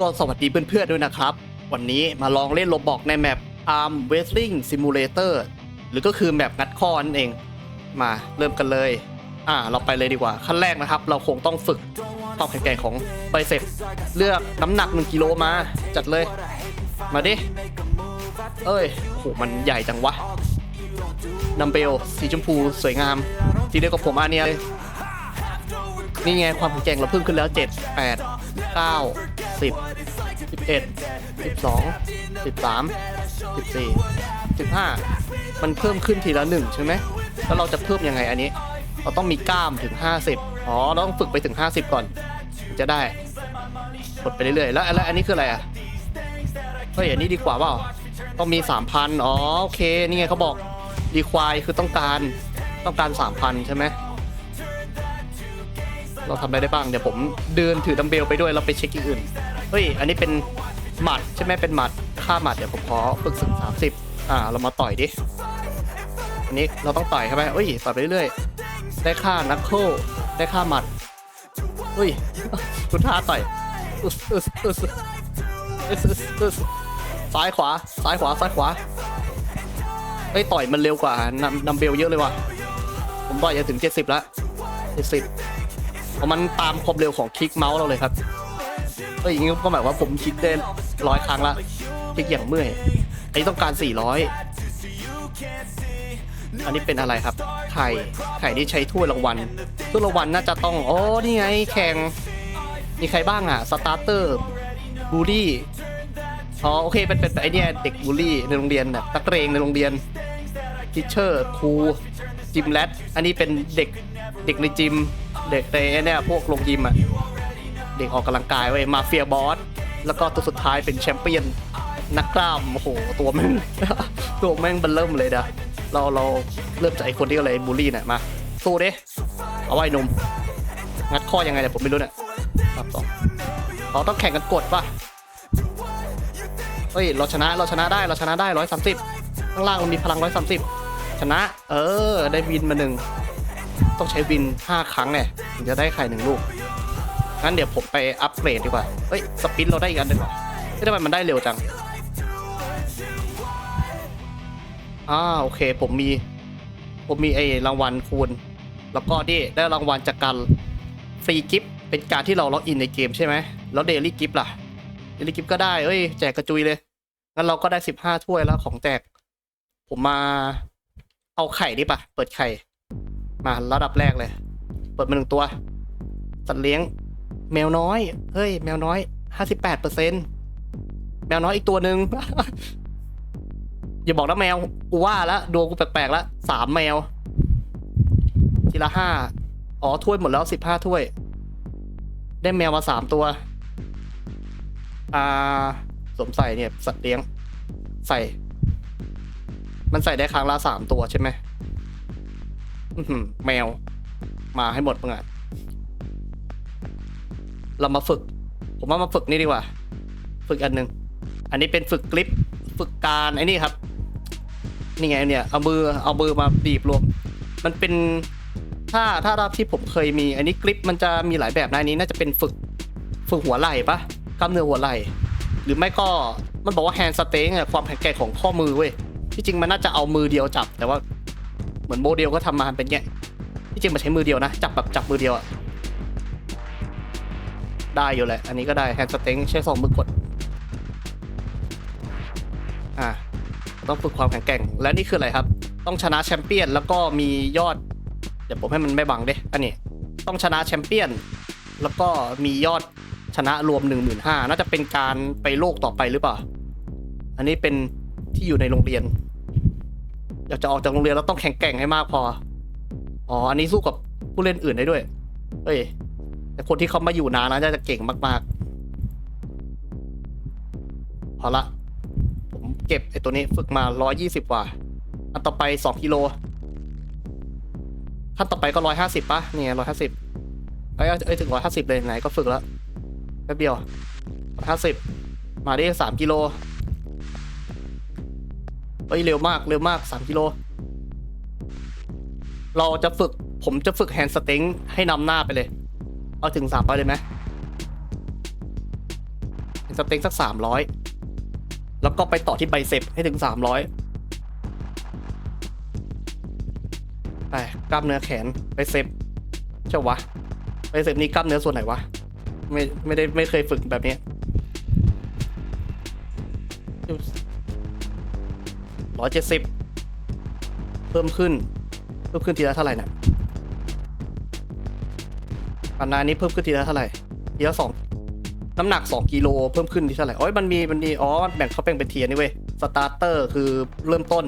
ก็สวัสดีเพื่อนๆด้วยนะครับ วันนี้มาลองเล่นโลบอกในแมป Arm Wrestling Simulator หรือก็คือแมปงัดข้อนั่นเอง มาเริ่มกันเลย อ่า เราไปเลยดีกว่า ขั้นแรกนะครับ เราคงต้องฝึกความแข็งแกร่งของไบเซ็ปเลือกน้ำหนัก 1กิโลมา จัดเลย มาดิ เอ้ยโหมันใหญ่จังวะนัมเบล สีชมพูสวยงาม ทีเดียวกับผมอาเนียเลยนี่ไงความแข็งแกร่งเราเพิ่มขึ้นแล้ว 7 8 9 10 11 12 13 14 15มันเพิ่มขึ้นทีละหนึ่งใช่ไหมแล้วเราจะเพิ่มยังไงอันนี้ เราต้องมีกล้ามถึง50อ๋อเราต้องฝึกไปถึง50ก่อนจะได้กดไปเรื่อยๆแล้วแล้วอันนี้คืออะไรอะเฮ้ยอันนี้ดีกว่าเปล่าต้องมี3,000อ๋อโอเคนี่ไงเขาบอกดีควายคือต้องการต้องการ3,000ใช่ไหมเราทำอะไรได้บ้างเดี๋ยวผมเดินถือดัมเบลไปด้วยแล้วไปเช็คที่อื่น ฮ้ย อันนี้เป็นหมัดใช่ไหมเป็นหมัดค่าหมัดเดี๋ยวผมขอฝึกสึกสามสิบอ่า เรามาต่อยดิ อันนี้เราต้องต่อยใช่ไหมเอ้ย ต่อยไปเรื่อยๆ ได้ค่านักโคได้ค่าหมัดเฮ้ยคุณท่าต่อยอึสอึสอึสอึสอึสซ้ายขวา ซ้ายขวา ซ้ายขวาเฮ้ยต่อยมันเร็วกว่านัมดัมเบลเยอะเลยว่ะ ผมต่อยจะถึง 70 แล้ว 70เพราะมันตามความเร็วของคลิกเมาส์เราเลยครับ เอ้ยอย่างงี้ก็หมายว่าผมคลิกได้ร้อยครั้งละคลิกอย่างเมื่อยอันนี้ต้องการ 400 อันนี้เป็นอะไรครับ ไข่ ไข่ที่ใช้ถ้วยรางวัลถ้วยรางวัลน่าจะต้อง อ๋อ นี่ไง แข่ง มีใครบ้างอะ สตาร์เตอร์ บูลี่ อ๋อ โอเค เป็นเป็นนไอเนี้ยเด็กบูลี่ในโรงเรียนแบบนักเรงในโรงเรียน ทิเชอร์ ครู จิมแรดอันนี้เป็นเด็ก เด็กในจิม เด็กในไอเนี่ยพวกโรงยิมอะ เด็กออกกำลังกายไว้ยมาเฟียบอสแล้วก็ตัวสุดท้ายเป็นแชมเปี้ยนนักกล้ามโอ้โหตัวแม่งตัวแม่งเบันเริ่มเลยนะเราเราเริ่มจากไอ้คนที่อะไรบูลลี่เนี่ยมาสู้ดิเอาไว้หนุ่มงัดข้อยังไงเนี่ยผมไม่รู้เนี่ยครับสองเราต้องแข่งกันกดป่ะเฮ้ยเราชนะเราชนะได้เราชนะได้ร้อยสามสิบข้างล่างมันมีพลังร้อยสามสิบชนะ เออ ได้วินมาหนึ่งต้องใช้วิน5ครั้งเนี่ยถึงจะได้ไข่หนึ่งลูก งั้นเดี๋ยวผมไปอัปเกรดดีกว่า เฮ้ย สปินเราได้อีกอันหนึ่งเหรอไม่ทำไมมันได้เร็วจัง อ่าโอเค ผมมี ผมมีไอ้รางวัลคูณ แล้วก็นี่ได้รางวัลจากการฟรีกิฟต์เป็นการที่เราล็อกอินในเกมใช่ไหม แล้วเดลี่กิฟต์ล่ะ เดลี่กิฟต์ก็ได้เอ้ย แจกกระจุยเลย งั้นเราก็ได้15ถ้วยแล้วของแจก ผมมาเอาไข่ดิป่ะเปิดไข่ มาระดับแรกเลย เปิดมาหนึ่งตัว สัตว์เลี้ยง แมวน้อย เฮ้ย แมวน้อยห้าสิบแปดเปอร์เซ็นแมวน้อยอีกตัวหนึ่ง อย่าบอกนะแมว กูว่าแล้วดวงกูแปลกๆแล้วสามแมว ทีละห้า อ๋อ ถ้วยหมดแล้วสิบห้าถ้วย ได้แมวมาสามตัว อ่า สวมใส่เนี่ย สัตว์เลี้ยง ใส่ มันใส่ได้ครั้งละสามตัวใช่ไหม แมว มาให้หมดเมึงอะ เรามาฝึก ผมว่ามาฝึกนี่ดีกว่า ฝึกอันหนึ่งอันนี้เป็นฝึกกริปฝึกการไอ้นี่ครับ นี่ไงเนี่ย เอามือเอามือมาบีบรวม มันเป็นถ้าถ้าที่ผมเคยมี อันนี้กริปมันจะมีหลายแบบนะอันนี้น่าจะเป็นฝึกฝึกหัวไหล่ปะกล้ามเนื้อหัวไหล่ หรือไม่ก็มันบอกว่าแฮนด์สเต็งอะความแข็งแกร่งของข้อมือเว้ยที่จริงมันน่าจะเอามือเดียวจับ แต่ว่าเหมือนโมเดลก็ทำมาเป็นเงี้ยที่จริงมันใช้มือเดียวนะ จับแบบจับมือเดียวอะ ได้อยู่แหละ อันนี้ก็ได้แฮนด์สเต็งใช้สองมือกด อะต้องฝึกความแข็งแกร่ง และนี่คืออะไรครับ ต้องชนะแชมเปี้ยน แล้วก็มียอด เดี๋ยวผมให้มันไม่บังเด้อันนี้ ต้องชนะแชมเปี้ยน แล้วก็มียอดชนะรวม 1 5 0 0 0น่าจะเป็นการไปโลกต่อไปหรือเปล่า อันนี้เป็นที่อยู่ในโรงเรียนอยากจะออกจากโรงเรียนแล้วต้องแข็งแกร่งให้มากพอ อ๋อ อันนี้สู้กับผู้เล่นอื่นได้ด้วย เฮ้ย แต่คนที่เขามาอยู่นานนะน่าจะเก่งมากๆพอละ ผมเก็บไอ้ตัวนี้ฝึกมา 120กว่า อันต่อไป 2กิโลขั้นต่อไปก็ 150ป่ะเนี่ย150ไอ้ยเอ้ยถึง 150 เลยไหนก็ฝึกแล้วแป๊บเดียว150 มาได้3กิโลเฮ้ยเร็วมากเร็วมากสามกิโลเราจะฝึกผมจะฝึกแฮนด์สเต็งให้นำหน้าไปเลย เอาถึงสามไปเลยไหมสเต็งสักสามร้อยแล้วก็ไปต่อที่ไบเซปให้ถึงสามร้อยไปกล้ามเนื้อแขนไบเซปเจ้าวะไบเซปนี่กล้ามเนื้อส่วนไหนวะไม่ไม่ได้ไม่เคยฝึกแบบนี้ร้อยเจ็ดสิบเพิ่มขึ้น เพิ่มขึ้นทีละเท่าไหร่เนี่ย ปันนานี้เพิ่มขึ้นทีละเท่าไหร่ทีละสองน้ำหนัก 2กิโลเพิ่มขึ้นที่เท่าไหร่โอ้ยมันมีมันมีอ๋อแบ่งเขาแบ่งเป็นเทียร์นี่เว้ยสตาร์เตอร์คือเริ่มต้น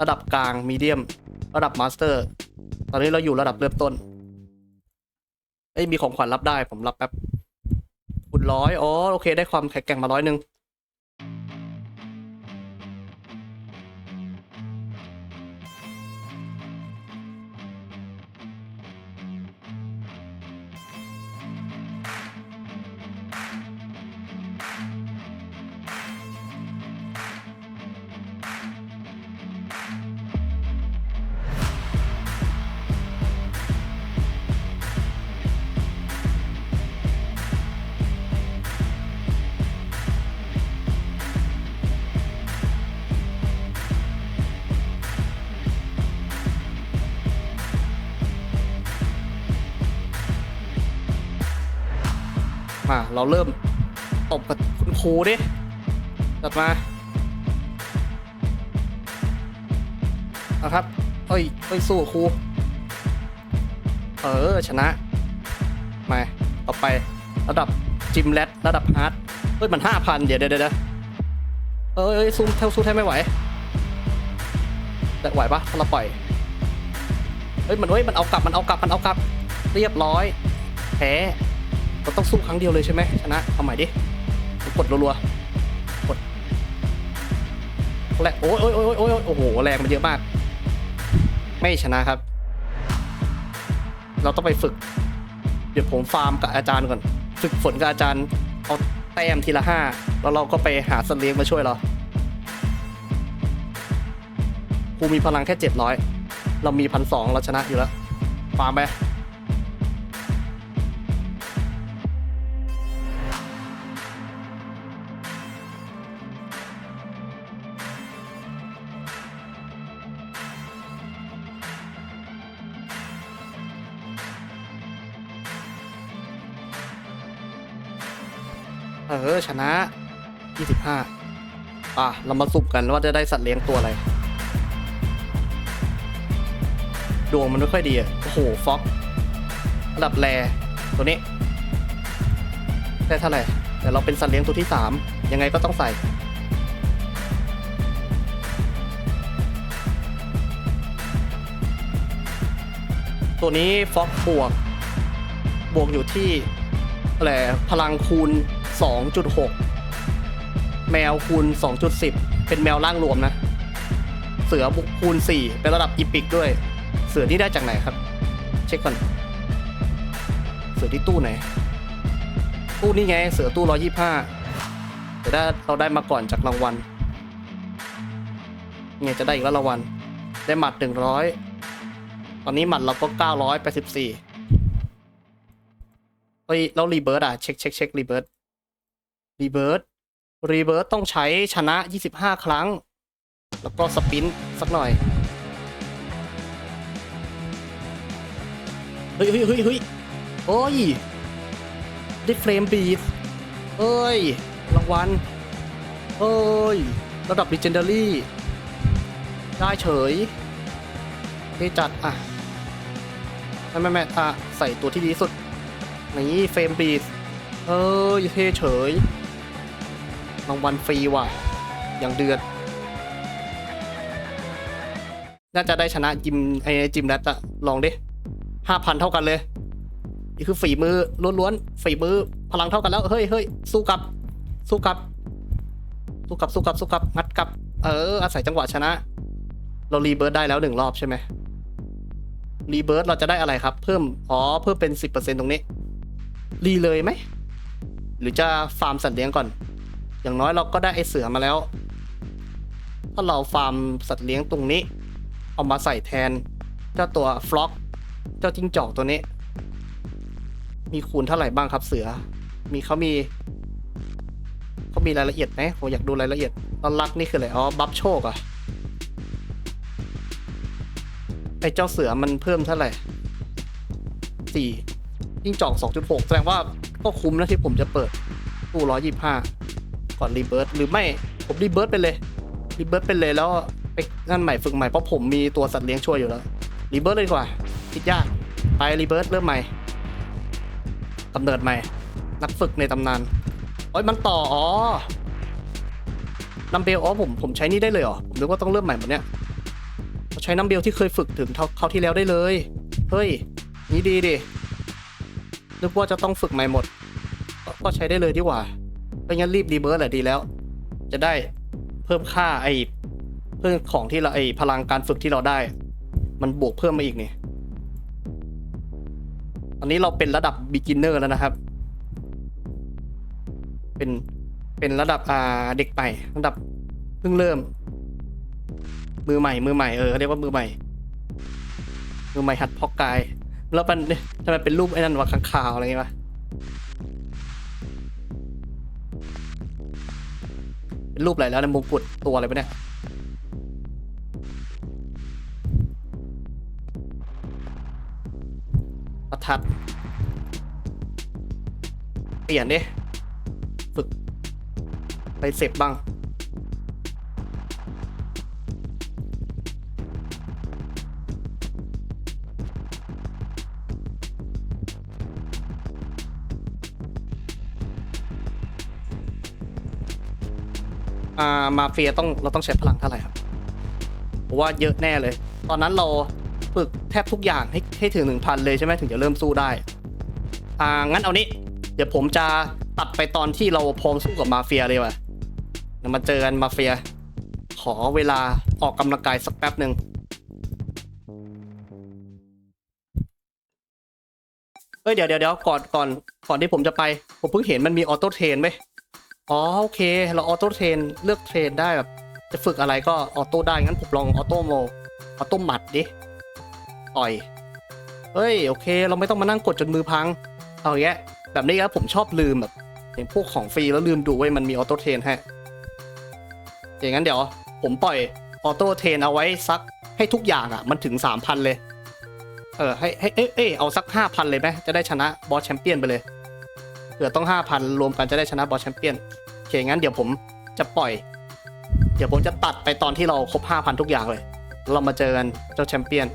ระดับกลางมีเดียม ระดับมาสเตอร์ ตอนนี้เราอยู่ระดับเริ่มต้นเอ้ยมีของขวัญรับได้ผมรับแป๊บคุณร้อยอ๋อโอเค ได้ความแข็งแกร่งมาร้อยหนึ่ง มาเราเริ่มตบกับคุณครูดิจัดมาเอาครับเอ้ยเอ้ยสู้ครู เออ ชนะ มา ต่อไประดับจิมแรดระดับฮาร์ดเฮ้ย มันห้าพันเดี๋ยวเดี๋ยวเดี๋ยวเอ้ยเอ้ยสู้เท่าสู้แทบไม่ไหว แต่ไหวปะถ้าเราปล่อย เฮ้ย มันเฮ้ย มันเอากลับ มันเอากลับ มันเอากลับ เรียบร้อยแพ้ เราต้องสู้ครั้งเดียวเลยใช่ไหมชนะเอาใหม่ดิกดรัวๆกดแรงโอ้ยโอ้ยโอ้ยโอ้ยโอ้โหแรงมันเยอะมาก ไม่ชนะครับ เราต้องไปฝึก เดี๋ยวผมฟาร์มกับอาจารย์ก่อน ฝึกฝนกับอาจารย์เอาแต้มทีละห้าแล้วเราก็ไปหาสัตว์เลี้ยงมาช่วยเราครูมีพลังแค่เจ็ดร้อยเรามีพันสองเราชนะอยู่แล้วฟาร์มไป ออชนะ 25 อะ เรามาสุ่มกันว่าจะได้สัตว์เลี้ยงตัวอะไร ดวงมันไม่ค่อยดีอะโอ้โหฟ็อกระดับแรตัวนี้ ได้เท่าไหร่ แต่เราเป็นสัตว์เลี้ยงตัวที่ 3 ยังไงก็ต้องใส่ตัวนี้ฟ็อกบวก บวกอยู่ที่อะไรพลังคูณ 2.6 แมวคูณ 2.10 เป็นแมวร่างรวมนะ เสือบุกคูณ 4 เป็นระดับอีพิกด้วย เสือที่ได้จากไหนครับ เช็คก่อน เสือที่ตู้ไหน ตู้นี่ไง เสือตู้ 125แต่ได้เราได้มาก่อนจากรางวัลเนี่ยจะได้อีกแล้วรางวัล ได้หมัด 100 ตอนนี้หมัดเราก็ 984เฮ้ยแล้วรีเบิร์ดอะ เช็คเช็คเช็ครีเบิร์ด รีเบิร์ดรีเบิร์ดต้องใช้ชนะ 25 ครั้ง แล้วก็สปินสักหน่อย เฮ้ยเฮ้ยเฮ้ยเฮ้ยโอ้ย ได้เฟรมบีดเอ้ย รางวัล เอ้ย ระดับ Legendary ได้เฉยเท่จัด อะ ไม่ไม่ไม่อะ ใส่ตัวที่ดีสุด นี่ เฟรมบีดเออเท่เฉย รางวัลฟรีว่ะ อย่างเดือด น่าจะได้ชนะจิมไอจิมแรตอะลองดิห้าพันเท่ากันเลย นี่คือฝีมือล้วนๆ ฝีมือพลังเท่ากันแล้ว เฮ้ยเฮ้ยสู้กับ สู้กับ สู้กับ สู้กับ สู้กับ งัดกับ เออ อาศัยจังหวะชนะ เรารีเบิร์ดได้แล้วหนึ่งรอบใช่ไหมรีเบิร์ดเราจะได้อะไรครับ เพิ่ม อ๋อ เพิ่มเป็นสิบเปอร์เซ็นตรงนี้ รีเลยไหม หรือจะฟาร์มสัตว์เลี้ยงก่อน อย่างน้อยเราก็ได้ไอเสือมาแล้ว ถ้าเราฟาร์มสัตว์เลี้ยงตรงนี้ เอามาใส่แทน เจ้าตัวฟล็อก เจ้าจิ้งจอกตัวนี้ มีคูณเท่าไหร่บ้างครับเสือ มีเขามีก็มีรายละเอียดไหมผมอยากดูรายละเอียดตอนรักนี่คืออะไรอ๋อบัฟโชคอะไอ้เจ้าเสือมันเพิ่มเท่าไหร่สี่ยิ่งจอกสองจุดหกแสดงว่าก็คุ้มนะที่ผมจะเปิดตู้ร้อยยี่ห้า ก่อนรีเบิร์ตหรือไม่ผมรีเบิร์ตไปเลยรีเบิร์ตไปเลยแล้วไปนั่นใหม่ฝึกใหม่เพราะผมมีตัวสัตว์เลี้ยงช่วยอยู่แล้วรีเบิร์ตเลยดีกว่าคิดยากไปรีเบิร์ตเริ่มใหม่กำเนิดใหม่ นักฝึกในตำนานโอ้ยมันต่ออ๋อนัมเบลอ๋อผมผมใช้นี่ได้เลยเหรอผมนึกว่าต้องเริ่มใหม่หมดเนี่ยใช้นัมเบลที่เคยฝึกถึงเท่าเขาที่แล้วได้เลย เฮ้ยนี่ดีดินึกว่าจะต้องฝึกใหม่หมด ก็ใช้ได้เลยดีกว่า ไม่งั้นรีบรีเบิร์ตแหละดีแล้ว จะได้เพิ่มค่าไอ้เพิ่มของที่เราไอ้พลังการฝึกที่เราได้ มันบวกเพิ่มมาอีกนี่ตอนนี้เราเป็นระดับ beginner แล้วนะครับ เป็นเป็นระดับอ่าเด็กใหม่ระดับเพิ่งเริ่ม มือใหม่ มือใหม่เออเขาเรียกว่ามือใหม่ มือใหม่หัดพอกกาย แล้วมันทำไมเป็นรูปไอ้นั่นวะข้างคาวอะไรเงี้ยวะ เป็นรูปอะไรแล้วในมงกุฎตัวอะไรปะเนี่ยประทัด เปลี่ยนดิ ฝึก ไปเสพบ้าง มาเฟียต้องเราต้องใช้พลังเท่าไหร่ครับผมว่าเยอะแน่เลย ตอนนั้นเราฝึกแทบทุกอย่างให้ให้ถึงหนึ่งพันเลยใช่ไหมถึงจะเริ่มสู้ได้ อ่างั้นเอานี้ เดี๋ยวผมจะตัดไปตอนที่เราพร้อมสู้กับมาเฟียเลยว่ะมาเจอกันมาเฟีย ขอเวลาออกกำลังกายสักแป๊บหนึ่งเฮ้ยเดี๋ยวเดี๋ยวเดี๋ยวก่อนก่อนก่อนที่ผมจะไป ผมเพิ่งเห็นมันมีออโต้เทรนไหม อ๋อโอเค เราออโต้เทรนเลือกเทรนได้แบบ จะฝึกอะไรก็ออโต้ได้งั้นผมลองออโต้โมออโต้หมัดดิต่อยเฮ้ยโอเค เราไม่ต้องมานั่งกดจนมือพัง เอาอย่างเงี้ยแบบนี้ครับผมชอบลืมแบบอย่างพวกของฟรีแล้วลืมดูไว้มันมีออโต้เทรนให้อย่างนั้นเดี๋ยว ผมปล่อยออโต้เทรนเอาไว้สักให้ทุกอย่างอะ มันถึงสามพันเลย เออให้ให้เอ้เอ้ยเอาสักห้าพันเลยไหมจะได้ชนะบอสแชมเปี้ยนไปเลย เผื่อต้องห้าพันรวมกันจะได้ชนะบอสแชมเปี้ยนโอเคงั้นเดี๋ยวผมจะปล่อย เดี๋ยวผมจะตัดไปตอนที่เราครบห้าพันทุกอย่างเลย เรามาเจอกันเจ้าแชมเปี้ยน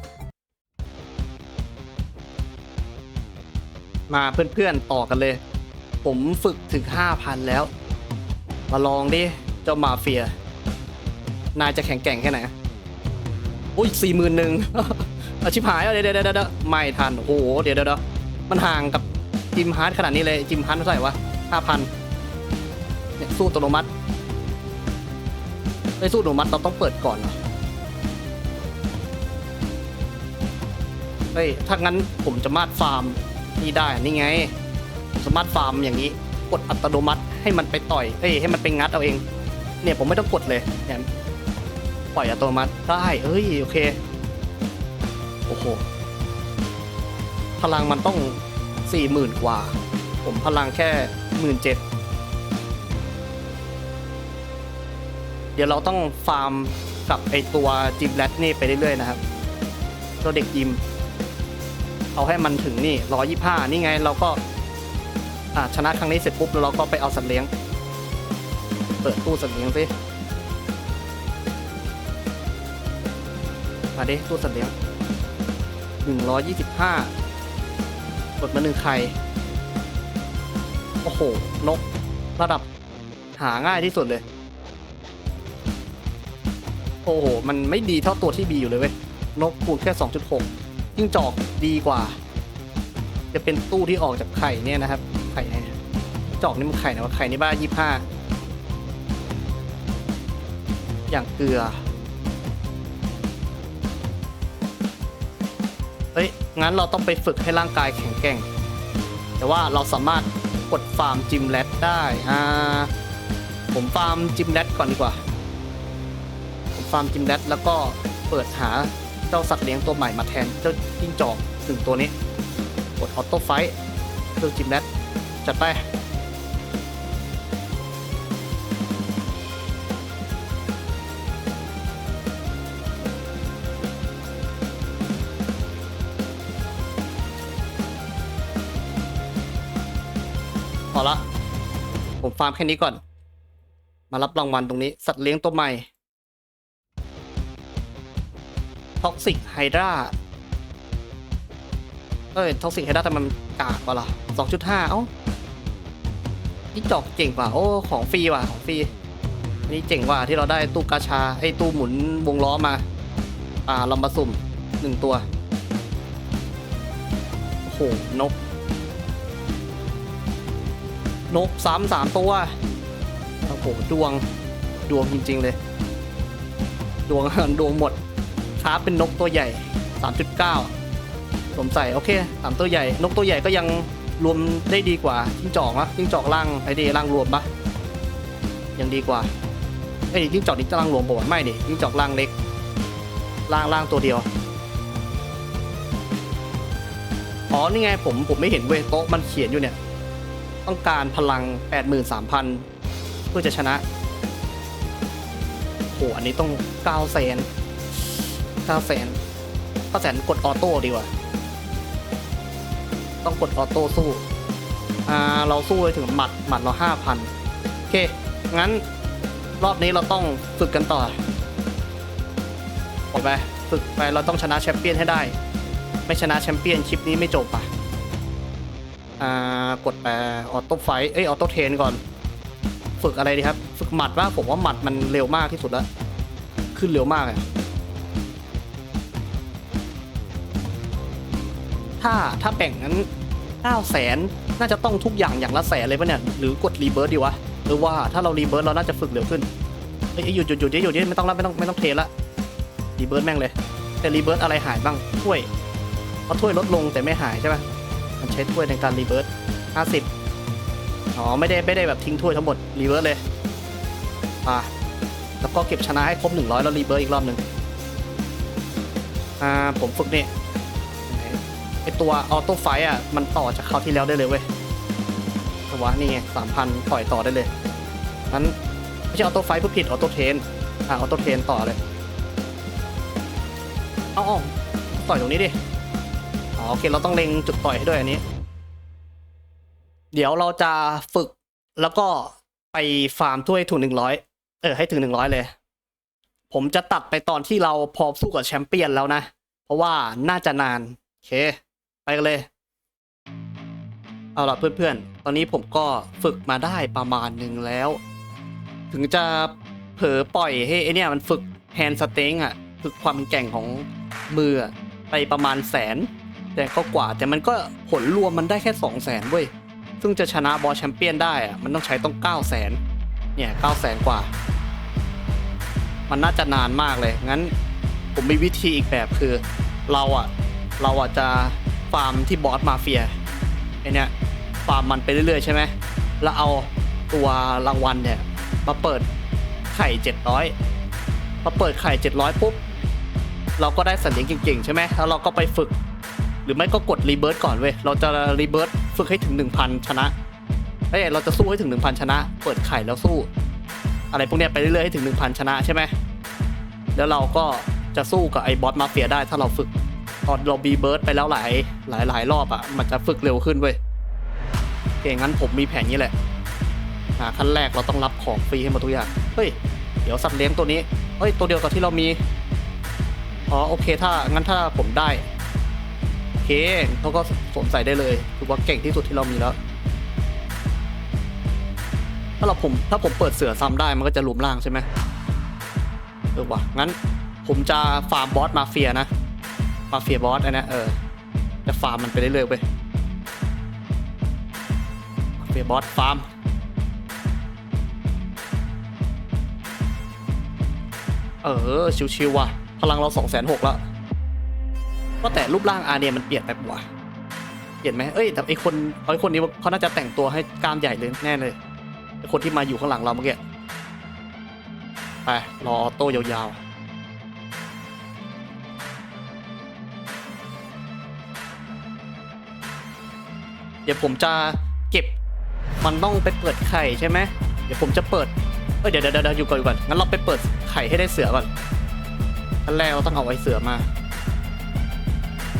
มาเพื่อนๆต่อกันเลย ผมฝึกถึง5,000แล้ว มาลองดิเจ้ามาเฟีย นายจะแข็งแกร่งแค่ไหนอุ้ยสี่หมื่นหนึ่งอาชิบหายแล้วเดี๋ยวเดี๋ยวเดี๋ยวไม่ทันโอ้โหเดี๋ยวเดี๋ยวเดี๋ยวมันห่างกับ จิมฮาร์ดขนาดนี้เลย จิมฮาร์ดเท่าไหร่วะห้าพันเนี่ยสู้อัตโนมัติไอ้สู้อัตโนมัติเราต้องเปิดก่อนเหรอเฮ้ยถ้างั้นผมจะมาดฟาร์มนี่ได้นี่ไงสามารถฟาร์มอย่างนี้ กดอัตโนมัติให้มันไปต่อยเอ้ยให้มันไปงัดเอาเอง เนี่ยผมไม่ต้องกดเลยเนี่ยปล่อยอัตโนมัติได้เอ้ยโอเคโอ้โหพลังมันต้อง สี่หมื่นกว่า ผมพลังแค่หมื่นเจ็ดเดี๋ยวเราต้องฟาร์มกับไอตัวจิมแรดนี่ไปเรื่อยๆนะครับ ตัวเด็กยิม เอาให้มันถึงนี่ร้อยี่ห้านี่ไงเราก็อ่าชนะครั้งนี้เสร็จปุ๊บแล้วเราก็ไปเอาสัตว์เลี้ยง เปิดตู้สัตว์เลี้ยงสิมาดิตู้สัตว์เลี้ยงหนึ่งร้อยยี่สิบห้า กดมาหนึ่งไข่โอ้โห นก ระดับ หาง่ายที่สุดเลย โอ้โห มันไม่ดีเท่าตัวที่บีอยู่เลยเว้ย นกคูณแค่ 2.6 ยิ่งจอกดีกว่า จะเป็นตู้ที่ออกจากไข่เนี่ยนะครับ ไข่เนี่ยจอกนี่มันไข่นะว่าไข่ในบ้านยี่ห้าอย่างเกลือ งั้นเราต้องไปฝึกให้ร่างกายแข็งแกร่ง แต่ว่าเราสามารถกดฟาร์มจิมแรดได้อ่าผมฟาร์มจิมแรดก่อนดีกว่า ผมฟาร์มจิมแรดแล้วก็เปิดหาเจ้าสัตว์เลี้ยงตัวใหม่มาแทนเจ้าจิ้งจอกหนึ่งตัวนี้ กดออโต้ไฟท์เจ้าจิมแรดจัดไป ผมฟาร์มแค่นี้ก่อน มารับรางวัลตรงนี้ สัตว์เลี้ยงตัวใหม่ท็อกซิกไฮดราเอ้ยท็อกซิกไฮดราแต่มันกากกว่าล่ะสองจุดห้าเอ้านี่จอกเจ๋งกว่า โอ้ ของฟรีว่ะ ของฟรีนี่เจ๋งว่าที่เราได้ตู้กาชาไอ้ตู้หมุนวงล้อมา อ่าเรามาสุ่มหนึ่งตัวโอ้โหนก นกซ้ำสามตัวโอ้โหดวงดวงจริง ๆ เลย ดวงดวงหมดคราฟเป็นนกตัวใหญ่ 3.9 สมใส่โอเคสามตัวใหญ่ นกตัวใหญ่ก็ยังรวมได้ดีกว่าจิ้งจอกนะจิ้งจอกล่างไอเดีล่างรวมปะยังดีกว่าไอ้ยจิ้งจอกนี่จะล่างรวมบอกว่าวะไม่ดิจิ้งจอกล่างเล็กล่างล่างตัวเดียวอ๋อนี่ไงผมผมไม่เห็นเวโต๊ะมันเขียนอยู่เนี่ย ต้องการพลัง 83,000 เพื่อจะชนะโหอันนี้ต้อง9แสน9แสน9แสนกดออโต้ดีกว่า ต้องกดออโต้สู้ อ่า เราสู้ไปถึงหมัดหมัดเรา 5,000 โอเค งั้นรอบนี้เราต้องฝึกกันต่อออกไปฝึกไปเราต้องชนะแชมเปี้ยนให้ได้ ไม่ชนะแชมเปี้ยนคลิปนี้ไม่จบอะ อ่ากดไปรออโต้ไฟเอ้ยออโต้เทนก่อน ฝึกอะไรดีครับ ฝึกหมัดว่าผมว่าหมัดมันเร็วมากที่สุดแล้ว ขึ้นเร็วมากเลยถ้าถ้าแบ่งนั้น9แสนน่าจะต้องทุกอย่างอย่างละแสนเลยปะเนี่ย หรือกดรีเบิร์ดดีวะ หรือว่าถ้าเรารีเบิร์ดเราน่าจะฝึกเร็วขึ้นเอ้ยหยุดหยุดหยุดหยุดไม่ต้องละไม่ต้องไม่ต้องเทละรีเบิร์ดแม่งเลย แต่รีเบิร์ดอะไรหายบ้างถ้วยเพราะถ้วยลดลงแต่ไม่หายใช่ปะ มันใช้ถ้วยในการรีเบิร์ด50อ๋อ ไม่ได้ไม่ได้แบบทิ้งถ้วยทั้งหมดรีเวิร์สเลย อ่า แล้วก็เก็บชนะให้ครบ100แล้วรีเวิร์สอีกรอบหนึ่งอ่า ผมฝึกนี่ไอตัวออโต้ไฟอะ มันต่อจากคราวที่แล้วได้เลยเว้ยตัวนี่ไงสามพันปล่อยต่อได้เลยงั้นไม่ใช่ออโต้ไฟผู้ผิดออโต้เทนอ่าออโต้เทนต่อเลย เอาเอาต่อยตรงนี้ดิ อ๋อโอเคเราต้องเล็งจุดต่อยให้ด้วยอันนี้ เดี๋ยวเราจะฝึกแล้วก็ไปฟาร์มถ้วยถึงหนึ่งร้อยเออให้ถึงหนึ่งร้อยเลย ผมจะตัดไปตอนที่เราพอสู้กับแชมเปี้ยนแล้วนะ เพราะว่าน่าจะนาน โอเค ไปกันเลย เอาล่ะเพื่อนๆ ตอนนี้ผมก็ฝึกมาได้ประมาณหนึ่งแล้ว ถึงจะเผลอปล่อยให้ไอเนี่ยมันฝึกแฮนด์สเต็งอะ ฝึกความแก่งของมืออะไปประมาณแสน แต่ก็กว่าแต่มันก็ผลรวมมันได้แค่สองแสนเว้ย ซึ่งจะชนะบอลแชมเปี้ยนได้อะมันต้องใช้ต้อง 9 0 0แสนเนี่ย9 0 0แสนกว่า มันน่าจะนานมากเลย งั้นผมมีวิธีอีกแบบคือ เราอะเราอะจะฟาร์มที่บอสมาเฟียไอเนี่ยฟาร์มมันไปเรื่อยๆใช่ไหมแล้วเอาตัวรางวัลเนี่ยมาเปิดไข่ 700มาเปิดไข่ 700ปุ๊บเราก็ได้สัญญาณเก่งๆใช่ไหมแล้วเราก็ไปฝึก หรือไม่ก็กดรีเบิร์ตก่อนเว้ย เราจะรีเบิร์ตฝึกให้ถึง 1,000 ชนะเอ้ยเราจะสู้ให้ถึง 1,000 ชนะ เปิดไข่แล้วสู้ อะไรพวกเนี้ยไปเรื่อยๆให้ถึง 1,000 ชนะใช่ไหมแล้วเราก็จะสู้กับไอ้บอสมาเฟียได้ถ้าเราฝึกตอนเราบีเบิร์ตไปแล้วหลายหลายหลายรอบอะ่ะ มันจะฝึกเร็วขึ้นเว้ยโอเคงั้นผมมีแผนนี้แหละอ่าขั้นแรกเราต้องรับของฟรีให้หมดทุกอย่าง เฮ้ย เดี๋ยวสัตว์เลี้ยงตัวนี้ เฮ้ย ตัวเดียวกับที่เรามี อ๋อ โอเค ถ้างั้นถ้าผมได้ เคเขาก็สวมใส่ได้เลยถือว่าเก่งที่สุดที่เรามีแล้ว ถ้าเราผมถ้าผมเปิดเสือซ้ำได้มันก็จะรวมร่างใช่ไหมเออวะงั้นผมจะฟาร์มบอสมาเฟียนะ มาเฟียบอสอันนี้เออ จะฟาร์มมันไปเรื่อยๆไปมาเฟียบอสฟาร์มเออชิวๆว่ะ พลังเราสองแสนหกแล้ว ก็แต่รูปร่างอาเนียมันเปลี่ยนไปปะวะเปลี่ยนไหมเอ้ยแต่ไอคนไอคนนี้เขาน่าจะแต่งตัวให้กล้ามใหญ่เลยแน่เลยไอคนที่มาอยู่ข้างหลังเราเมื่อกี้ไปรอออโต้ยาวๆเดี๋ยวผมจะเก็บมันต้องไปเปิดไข่ใช่ไหมเดี๋ยวผมจะเปิดเอ้ยเดี๋ยวเดี๋ยวเดี๋ยวอยู่ก่อนอยู่ก่อนงั้นเราไปเปิดไข่ให้ได้เสือก่อนอันแรกเราต้องเอาไอ้เสือมา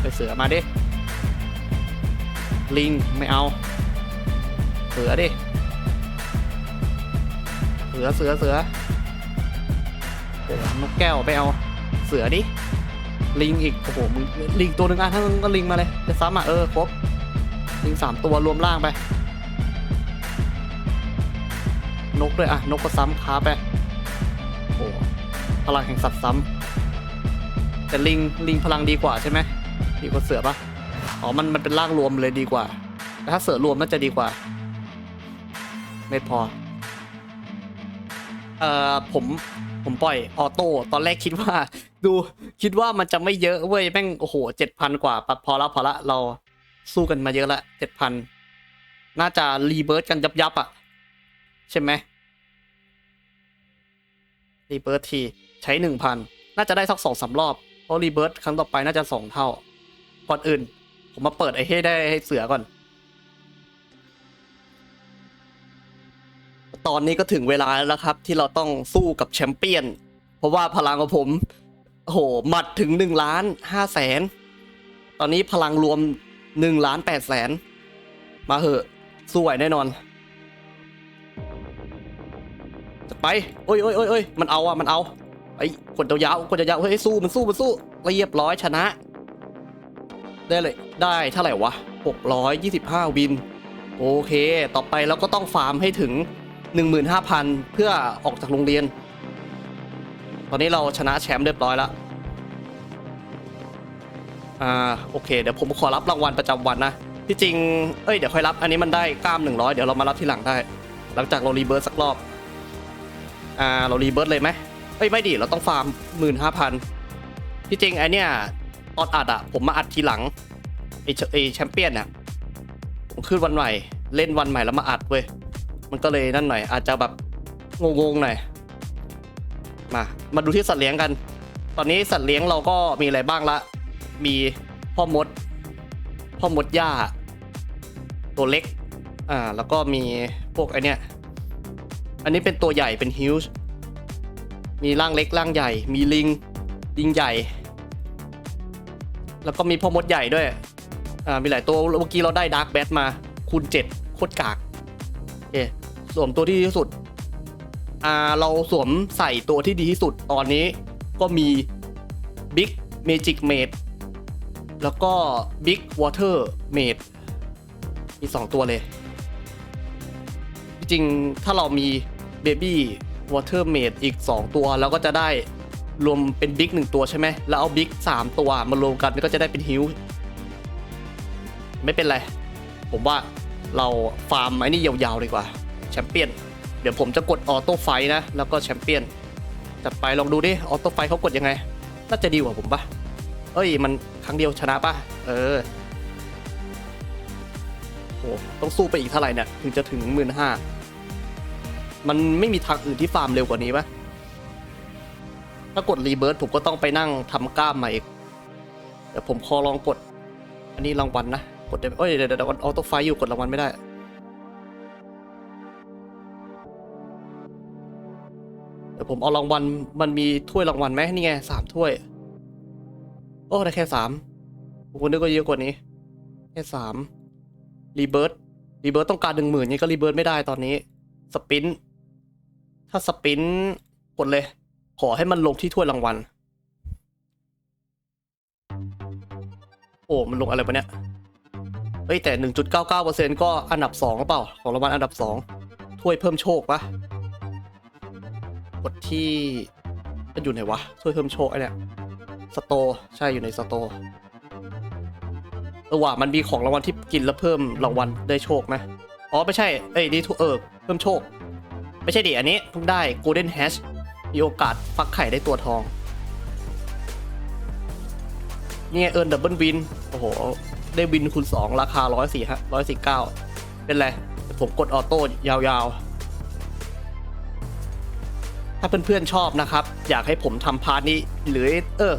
ไปเสือมาดิ ลิงไม่เอา เสือดิ เสือเสือเสือโอ้นกแก้วไปเอา เสือดิ ลิงอีก โอ้โห มึง ลิงตัวหนึ่งอะถ้ามึงก็ลิงมาเลย จะซ้ำอะ เออ ครบ ลิงสามตัวรวมล่างไป นกด้วยอะ นกก็ซ้ำค้าไป โอ้พลังแห่งสัตว์ซ้ำแต่ลิงลิงพลังดีกว่าใช่ไหม ดีกว่าเสือปะอ๋อ มันมันเป็นร่างรวมเลยดีกว่า แต่ถ้าเสือรวมน่าจะดีกว่า ไม่พอ เอ่อ ผม ผมปล่อยออโต้ ตอนแรกคิดว่า ดูคิดว่ามันจะไม่เยอะเว้ย แม่งโอ้โหเจ็ดพันกว่าปะพอละพอละเราสู้กันมาเยอะละเจ็ดพันน่าจะรีเบิร์ตกันยับยับอะใช่ไหมรีเบิร์ตทีใช้หนึ่งพันน่าจะได้สักสองสามรอบ เพราะรีเบิร์ตครั้งต่อไปน่าจะสองเท่า ก่อนอื่น ผมมาเปิดไอ้ให้ได้ให้เสือก่อน ตอนนี้ก็ถึงเวลาแล้วครับ ที่เราต้องสู้กับแชมเปี้ยน เพราะว่าพลังของผมโอ้โหหมัดถึงหนึ่งล้านห้าแสน ตอนนี้พลังรวมหนึ่งล้านแปดแสน มาเหอะสู้ไหวแน่นอน จะไป โอ้ยโอ้ยโอ้ยอ้ยมันเอาอะ มันเอาไอ้กดยาวๆกดยาวๆเฮ้ยสู้มันสู้มันสู้ เรียบร้อยชนะ ได้เลยได้เท่าไหร่วะหกร้อยยี่สิบห้าวิน โอเค ต่อไปเราก็ต้องฟาร์มให้ถึง 15,000 เพื่อออกจากโรงเรียน ตอนนี้เราชนะแชมป์เรียบร้อยแล้วอ่าโอเค เดี๋ยวผมขอรับรางวัลประจำวันนะ ที่จริง เอ้ย เดี๋ยวค่อยรับ อันนี้มันได้กล้าม 100 เดี๋ยวเรามารับทีหลังได้ หลังจากเรารีเบิร์ตสักรอบ อ่า เรารีเบิร์ตเลยไหมเอ้ย ไม่ดิ เราต้องฟาร์ม 15,000 ที่จริงไอเนี้ย ตอนอัดอะผมมาอัดทีหลังไอไอแชมเปี้ยนอะผมขึ้นวันใหม่ เล่นวันใหม่แล้วมาอัดเว้ย มันก็เลยนั่นหน่อย อาจจะแบบงงๆหน่อย มา มาดูที่สัตว์เลี้ยงกัน ตอนนี้สัตว์เลี้ยงเราก็มีอะไรบ้างละ มีพ่อมด พ่อมดหญ้า ตัวเล็ก อ่า แล้วก็มีพวกไอเนี้ย อันนี้เป็นตัวใหญ่เป็นฮิวจ์มีร่างเล็กร่างใหญ่ มีลิง ลิงใหญ่ แล้วก็มีพ่อมดใหญ่ด้วย อ่า มีหลายตัว เมื่อกี้เราได้ดาร์กแบทมา คูณเจ็ดโคตรกาก โอเค สวมตัวที่ดีที่สุด อ่า เราสวมใส่ตัวที่ดีที่สุด ตอนนี้ก็มี Big Magic Mage แล้วก็ Big Water Mage มี2ตัวเลย จริงถ้าเรามี Baby Water Mage อีก2ตัวแล้วก็จะได้ รวมเป็น Big 1ตัวใช่ไหมแล้วเอา Big 3ตัวมารวมกันก็จะได้เป็นฮิวไม่เป็นไร ผมว่าเราฟาร์มไอ้นี่ยาวๆดีกว่าแชมเปี้ยนเดี๋ยวผมจะกดออโต้ไฟนะ แล้วก็แชมเปี้ยนจัดไปลองดูดิออโต้ไฟเขากดยังไง น่าจะดีกว่าผมปะเอ้ย มันครั้งเดียวชนะปะเออโหต้องสู้ไปอีกเท่าไหร่เนี่ย ถึงจะถึงหมื่นห้ามันไม่มีทางอื่นที่ฟาร์มเร็วกว่านี้ปะ ถ้ากดรีเบิร์ตผมก็ต้องไปนั่งทำกล้ามม่อีก เดี๋ยวผมขอลองกด อันนี้รางวัลนะกดได้เอ้ยเดี๋ยวเดี๋ยวเดี๋ยวออโต้ไฟอยู่กดรางวัลไม่ได้ เดี๋ยวผมเอารางวัลมันมีถ้วยรางวัลไหมนี่ไงสามถ้วย โอ้ได้แค่สามผมนึกว่าเยอะกว่านี้ แค่สามรีเบิร์ตรีเบิร์ตต้องการหนึ่งหมื่นนี่ก็รีเบิร์ตไม่ได้ตอนนี้ สปิน ถ้าสปินกดเลย ขอให้มันลงที่ถ้วยรางวัล โอ้ มันลงอะไรปะเนี่ย เฮ้ย แต่ 1.99%ก็อันดับ2หรือเปล่า ของรางวัลอันดับ 2 ถ้วยเพิ่มโชคปะกดที่มันอยู่ไหนวะ ถ้วยเพิ่มโชคไอเนี่ยสโตใช่อยู่ในสโตเออว่ะมันมีของรางวัลที่กินแล้วเพิ่มรางวัลได้โชคไหมอ๋อ ไม่ใช่ เอ้ยนี่ทุเออเพิ่มโชค ไม่ใช่ดิอันนี้เพิ่งได้ Golden Hash มีโอกาสฟักไข่ได้ตัวทอง เนี่ไงเอิร์นดับเบิลวิน โอ้โห ได้วินคูณ2ราคา104ฮะ149เป็นไรเดี๋ยวผมกดออโต้ยาวๆ ถ้าเพื่อนๆชอบนะครับ อยากให้ผมทำพาร์ทนี้หรือเออ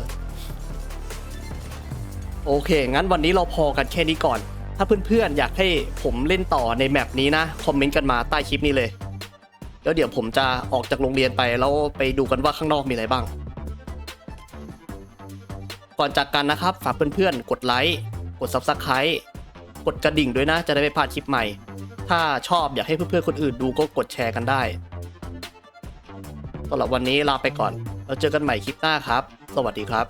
โอเค งั้นวันนี้เราพอกันแค่นี้ก่อน ถ้าเพื่อนๆ อยากให้ผมเล่นต่อในแมปนี้นะ คอมเมนต์กันมาใต้คลิปนี้เลย แล้วเดี๋ยวผมจะออกจากโรงเรียนไปแล้วไปดูกันว่าข้างนอกมีอะไรบ้าง ก่อนจากกันนะครับ ฝากเพื่อนๆ กดไลค์ กด Subscribe กดกระดิ่งด้วยนะ จะได้ไม่พลาดคลิปใหม่ ถ้าชอบอยากให้เพื่อนๆ คนอื่นดูก็กดแชร์กันได้สำหรับวันนี้ลาไปก่อนแล้วเจอกันใหม่คลิปหน้าครับ สวัสดีครับ